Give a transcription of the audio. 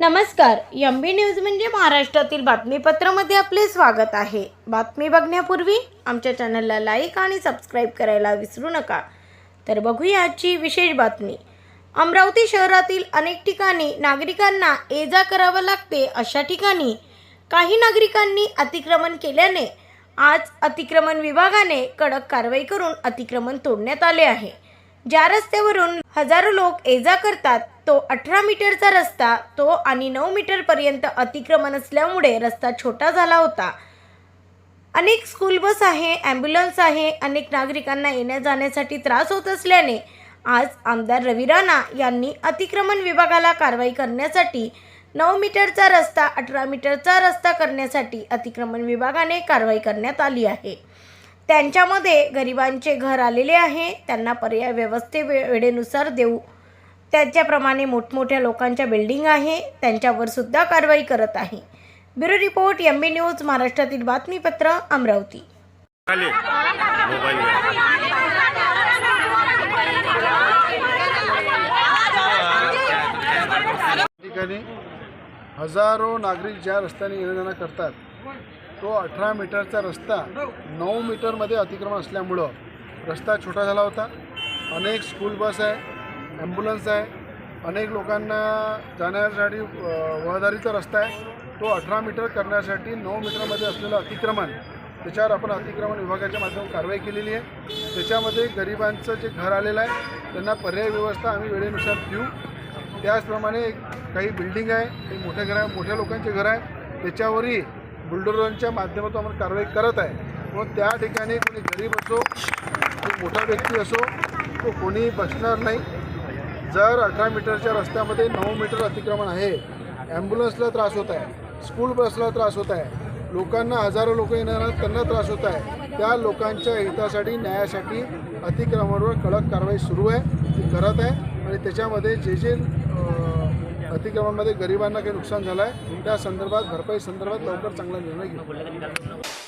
नमस्कार M B news म्हणजे महाराष्ट्रातील बातमीपत्रामध्ये आपले स्वागत आहे. बातमी बघण्यापूर्वी आमच्या चॅनलला लाईक आणि सबस्क्राईब करायला विसरू नका. तर बघूया आजची विशेष बातमी. अमरावती शहरातील अनेक ठिकाणी नागरिकांना ये जा करावं लागते अशा ठिकाणी काही नागरिकांनी अतिक्रमण केल्याने आज अतिक्रमण विभागाने कडक कारवाई करून अतिक्रमण तोडण्यात आले आहे. ज्या रस्त्यावरून हजारो लोक ये जा करतात तो अठरा मीटरचा रस्ता तो आणि नऊ मीटरपर्यंत अतिक्रमण असल्यामुळे रस्ता छोटा झाला होता. अनेक स्कूल बस आहे ॲम्ब्युलन्स आहे अनेक नागरिकांना येण्या जाण्यासाठी त्रास होत असल्याने आज आमदार रवी राणा यांनी अतिक्रमण विभागाला कारवाई करण्यासाठी नऊ मीटरचा रस्ता अठरा मीटरचा रस्ता करण्यासाठी अतिक्रमण विभागाने कारवाई करण्यात आली आहे. त्यांच्यामध्ये गरिबांचे घर आलेले आहे. त्यांना पर्याय व्यवस्थे वे वेळेनुसार देऊ. त्याच्याप्रमाणे मोठमोठ्या लोकांच्या बिल्डिंग आहे. त्यांच्यावर सुद्धा कारवाई करत आहे. Bureau report M B news महाराष्ट्रातील बातमीपत्र अमरावती. ठिकाणी हजारो नागरिक ज्या रस्त्याने येणं जाणं करतात तो अठरा मीटरचा रस्ता नऊ मीटरमध्ये अतिक्रमण असल्यामुळं रस्ता छोटा झाला होता. अनेक स्कूल बस आहे ॲम्ब्युलन्स आहे अनेक लोकांना जाण्यासाठी अ, रहदारीचा रस्ता आहे. तो अठरा मीटर करण्यासाठी नऊ मीटरमध्ये असलेलं अतिक्रमण त्याच्यावर आपण अतिक्रमण विभागाच्या माध्यमातून कारवाई केलेली आहे. त्याच्यामध्ये गरिबांचं जे घर आलेलं आहे त्यांना पर्याय व्यवस्था आम्ही वेळेनुसार देऊ. त्याचप्रमाणे काही बिल्डिंग आहे काही मोठ्या घर आहे मोठ्या लोकांचे घर आहे. त्याच्यावरही बुलडोजरच्या माध्यमातून आपण कारवाई करत आहे. मग त्या ठिकाणी कोणी गरीब असो कोणी मोठा व्यक्ती असो तो कोणी बसणार नाही. जर अठरा मीटरच्या रस्त्यामध्ये नऊ मीटर अतिक्रमण आहे ॲम्ब्युलन्सला त्रास होत आहे स्कूल बसला त्रास होत आहे लोकांना हजारो लोक येणार त्यांना त्रास होत आहे त्या लोकांच्या हितासाठी न्यायासाठी अतिक्रमणावर कडक कारवाई सुरू आहे ती करत आहे. आणि त्याच्यामध्ये जे जे अतिक्रमणामध्ये गरिबांना काही नुकसान झालं आहे त्या संदर्भात भरपाई संदर्भात लवकर चांगला निर्णय घेऊ.